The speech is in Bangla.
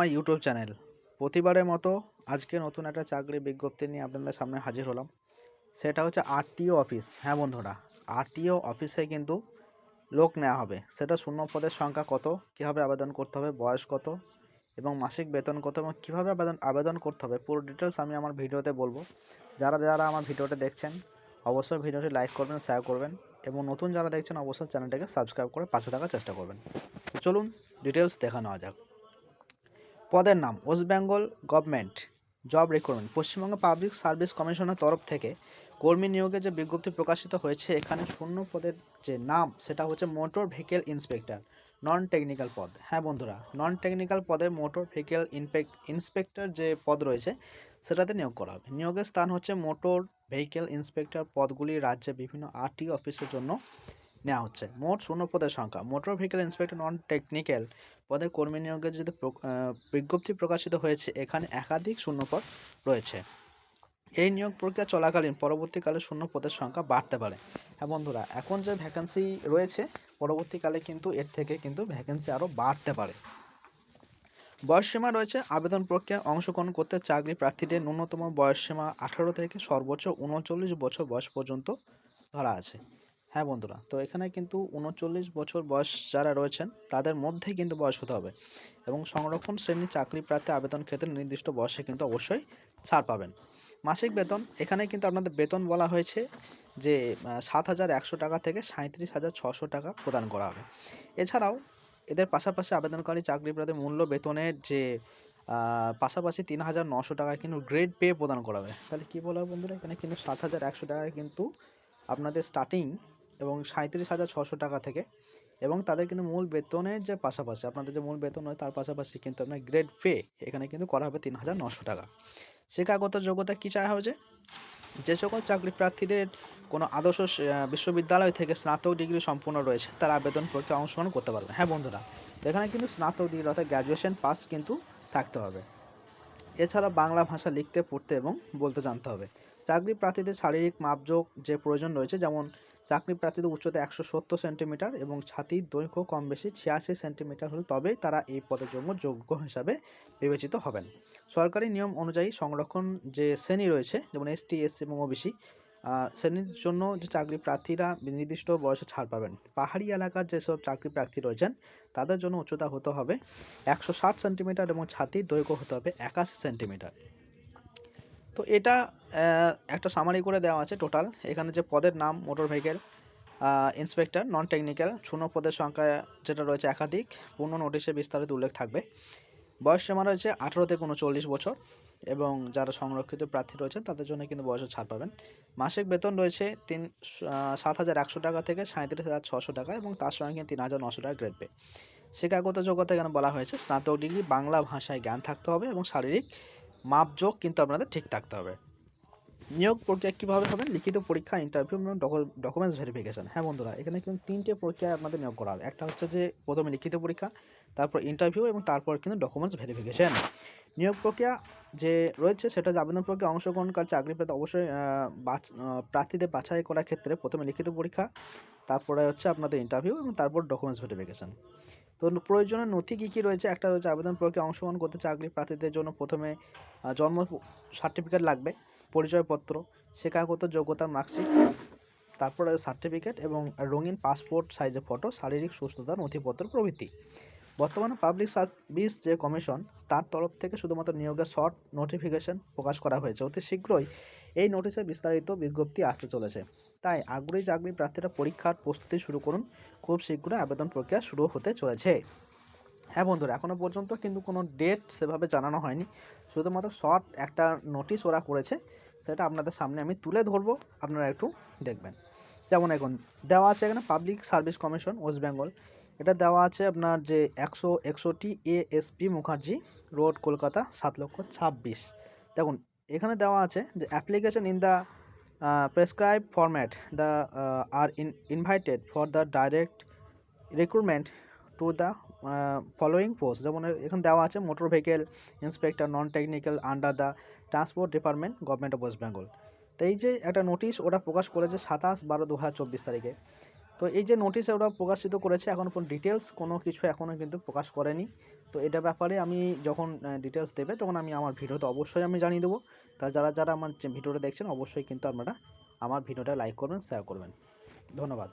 My YouTube channel. প্রতিবারের মতো আজকে নতুন একটা চাকরি বিজ্ঞপ্তি নিয়ে আপনাদের সামনে হাজির হলাম। সেটা হচ্ছে আরটিও অফিস। হ্যাঁ বন্ধুরা, আরটিও অফিসে কিন্তু লোক নেওয়া হবে। সেটা শূন্য পদের সংখ্যা কত, কীভাবে আবেদন করতে হবে, বয়স কত, এবং মাসিক বেতন কত, এবং কীভাবে আবেদন আবেদন করতে হবে, পুরো ডিটেলস আমি আমার ভিডিওতে বলব। যারা যারা আমার ভিডিওটা দেখছেন, অবশ্যই ভিডিওটি লাইক করবেন শেয়ার করবেন, এবং নতুন যারা দেখছেন, অবশ্যই চ্যানেলটাকে সাবস্ক্রাইব করে পাশে থাকার চেষ্টা করবেন। চলুন ডিটেলস দেখা নেওয়া যাক। পদের নাম West Bengal government. Job recruitment. Paschimbanga public service কমিশনের তরফ থেকে কর্মী নিয়োগের যে বিজ্ঞপ্তি প্রকাশিত হয়েছে, এখানে শূন্য পদের যে নাম, সেটা হচ্ছে motor vehicle inspector non technical পদ। হ্যাঁ বন্ধুরা নন টেকনিক্যাল পদে মোটর ভেহিকেল ইন্সপেক্টর যে পদ রয়েছে, সেটাতে নিয়োগ করা হবে। নিয়োগের স্থান হচ্ছে মোটর ভেহিকেল ইন্সপেক্টর পদগুলি রাজ্যে বিভিন্ন আরটি অফিসের জন্য নেওয়া হচ্ছে। মোট শূন্য পদের সংখ্যা। Motor vehicle inspector non technical পদে কর্মী নিয়োগের প্র- বিজ্ঞপ্তি প্রকাশিত হয়েছে, এখানে একাধিক শূন্যপদ রয়েছে। এই নিয়োগ প্রক্রিয়া চলাকালীন পরবর্তীকালে শূন্য পদের সংখ্যা বাড়তে পারে। হ্যাঁ বন্ধুরা, এখন যে ভ্যাকেন্সি রয়েছে, পরবর্তীকালে কিন্তু এর থেকে কিন্তু ভ্যাকেন্সি আরও বাড়তে পারে। বয়সসীমা রয়েছে, আবেদন প্রক্রিয়ায় অংশগ্রহণ করতে চাকরি প্রার্থীদের ন্যূনতম বয়সসীমা আঠারো থেকে সর্বোচ্চ উনচল্লিশ বছর বয়স পর্যন্ত ধরা আছে। হ্যাঁ বন্ধুরা, তো এখানে কিন্তু উনচল্লিশ বছর বয়স যারা রয়েছেন, তাদের মধ্যেই কিন্তু বয়স হতে হবে এবং সংরক্ষণ শ্রেণির চাকরি প্রার্থী আবেদন ক্ষেত্রে নির্দিষ্ট বয়সে কিন্তু অবশ্যই ছাড় পাবেন। মাসিক বেতন, এখানে কিন্তু আপনাদের বেতন বলা হয়েছে যে সাত হাজার একশো টাকা থেকে সাঁত্রিশ হাজার ছশো টাকা প্রদান করা হবে। এছাড়াও এদের পাশাপাশি আবেদনকারী চাকরি প্রার্থী মূল্য বেতনের যে পাশাপাশি তিন হাজার নশো টাকা কিন্তু গ্রেড পে প্রদান করা হবে। তাহলে কী বলা বন্ধুরা, এখানে কিন্তু সাত হাজার একশো টাকায় কিন্তু আপনাদের স্টার্টিং এবং সাঁত্রিশ হাজার ছশো টাকা থেকে। এবং তাদের কিন্তু মূল বেতনের যে পাশাপাশি, আপনাদের যে মূল বেতন হয় তার পাশাপাশি কিন্তু আপনার গ্রেড পে এখানে কিন্তু করা হবে তিন হাজার নশো টাকা। শিক্ষাগত যোগ্যতা কী চাওয়া হয়েছে যে? সকল চাকরি প্রার্থীদের কোনো আদর্শ বিশ্ববিদ্যালয় থেকে স্নাতক ডিগ্রি সম্পূর্ণ রয়েছে, তারা আবেদন প্রক্রিয়া অংশগ্রহণ করতে পারবে। হ্যাঁ বন্ধুরা, তো এখানে কিন্তু স্নাতক ডিগ্রি অর্থাৎ গ্র্যাজুয়েশন পাস কিন্তু থাকতে হবে। এছাড়া বাংলা ভাষা লিখতে, পড়তে এবং বলতে জানতে হবে। চাকরি প্রার্থীদের শারীরিক মাপজোক যে প্রয়োজন রয়েছে, যেমন চাকরি প্রার্থীদের উচ্চতা একশো সত্তর সেন্টিমিটার এবং ছাতির দৈর্ঘ্য কম বেশি ছিয়াশি সেন্টিমিটার হলে তবেই তারা এই পদের জন্য যোগ্য হিসাবে বিবেচিত হবেন। সরকারি নিয়ম অনুযায়ী সংরক্ষণ যে শ্রেণি রয়েছে, যেমন এসটি এসসি এবং ওবিসি শ্রেণির জন্য যে চাকরি প্রার্থীরা নির্দিষ্ট বয়সে ছাড় পাবেন। পাহাড়ি এলাকার যেসব চাকরি প্রার্থী রয়েছেন, তাদের জন্য উচ্চতা হতে হবে একশো ষাট সেন্টিমিটার এবং ছাতির দৈর্ঘ্য হতে হবে একাশি সেন্টিমিটার। তো এটা একটা সামারি করে দেওয়া আছে টোটাল এখানে যে পদের নাম motor vehicle inspector non technical শূন্য পদের সংখ্যা যেটা রয়েছে একাধিক, পূর্ণ নোটিশে বিস্তারিত উল্লেখ থাকবে। বয়স সীমা রয়েছে আঠেরো থেকে উনচল্লিশ বছর এবং যারা সংরক্ষিত প্রার্থী রয়েছেন, তাদের জন্য কিন্তু বয়সের ছাড় পাবেন। মাসিক বেতন রয়েছে তিন সাত হাজার একশো টাকা থেকে সাঁত্রিশ হাজার ছশো টাকা এবং তার সঙ্গে কিন্তু তিন হাজার নশো টাকা গ্রেড পে শিক্ষাগত যোগ্যতা এখানে বলা হয়েছে, স্নাতক ডিগ্রি বাংলা ভাষায় জ্ঞান থাকতে হবে এবং শারীরিক মাপযোগ কিন্তু আপনাদের ঠিক থাকতে হবে। নিয়োগ প্রক্রিয়া কীভাবে হবে? লিখিত পরীক্ষা ইন্টারভিউ এবং ডকুমেন্টস ভেরিফিকেশন হ্যাঁ বন্ধুরা, এখানে কিন্তু তিনটে প্রক্রিয়ায় আপনাদের নিয়োগ করা হবে। একটা হচ্ছে যে প্রথমে লিখিত পরীক্ষা, তারপর ইন্টারভিউ এবং তারপর কিন্তু ডকুমেন্টস ভেরিফিকেশন নিয়োগ প্রক্রিয়া যে রয়েছে, সেটা আবেদন প্রক্রিয়া, অংশগ্রহণকারী চাকরি পেতে অবশ্যই প্রার্থীদের বাছাই করার ক্ষেত্রে প্রথমে লিখিত পরীক্ষা, তারপরে হচ্ছে আপনাদের ইন্টারভিউ এবং তারপর ডকুমেন্টস ভেরিফিকেশন তো প্রয়োজনীয় নথি কী কী রয়েছে? একটা রয়েছে আবেদন প্রক্রিয়া, অংশগ্রহণ করতে চাকরি প্রার্থীদের জন্য প্রথমে জন্ম সার্টিফিকেট লাগবে, পরিচয়পত্র, শিক্ষাগত যোগ্যতার মার্কশিট, তারপরে সার্টিফিকেট এবং রঙিন পাসপোর্ট সাইজের ফটো শারীরিক সুস্থতা, নথিপত্র প্রভৃতি। বর্তমানে পাবলিক সার্ভিস যে কমিশন তার তরফ থেকে শুধুমাত্র নিয়োগের শর্ট নোটিফিকেশন প্রকাশ করা হয়েছে। অতি শীঘ্রই এই নোটিশে বিস্তারিত বিজ্ঞপ্তি আসতে চলেছে। তাই আগ্রহী চাকরি প্রার্থীরা পরীক্ষার প্রস্তুতি শুরু করুন। খুব শীঘ্রই আবেদন প্রক্রিয়া শুরু হতে চলেছে। হ্যাঁ বন্ধুরা এখনও পর্যন্ত কিন্তু কোনো ডেট সেভাবে জানানো হয়নি। শুধুমাত্র শর্ট একটা নোটিশ ওরা করেছে, সেটা আপনাদের সামনে আমি তুলে ধরবো, আপনারা একটু দেখবেন। যেমন এখন, দেওয়া আছে এখানে public service commission West Bengal এটা দেওয়া আছে আপনার যে একশো একষট্টি এএসপি মুখার্জি রোড কলকাতা, সাত লক্ষ ছাব্বিশ। দেখুন, এখানে দেওয়া আছে যে application in the prescribe format the are invited for the direct recruitment to the following post যেমন এখানে দেওয়া আছে motor vehicle inspector non technical under the transport department government of West Bengal তো এই যে একটা নোটিশ ওরা প্রকাশ করেছে সাতাশ বারো দু হাজার চব্বিশ তারিখে। তো এই যে নোটিশ ওরা প্রকাশিত করেছে, এখন কোনো ডিটেলস কোনো কিছু এখনও কিন্তু প্রকাশ করেনি। তো এটা ব্যাপারে আমি যখন ডিটেলস দেবে, তখন আমি আমার ভিডিওতে অবশ্যই আমি জানিয়ে দেবো। তা যারা যারা আমার ভিডিওটা দেখছেন, অবশ্যই কিন্তু আপনারা আমার ভিডিওটা লাইক করবেন শেয়ার করবেন। ধন্যবাদ।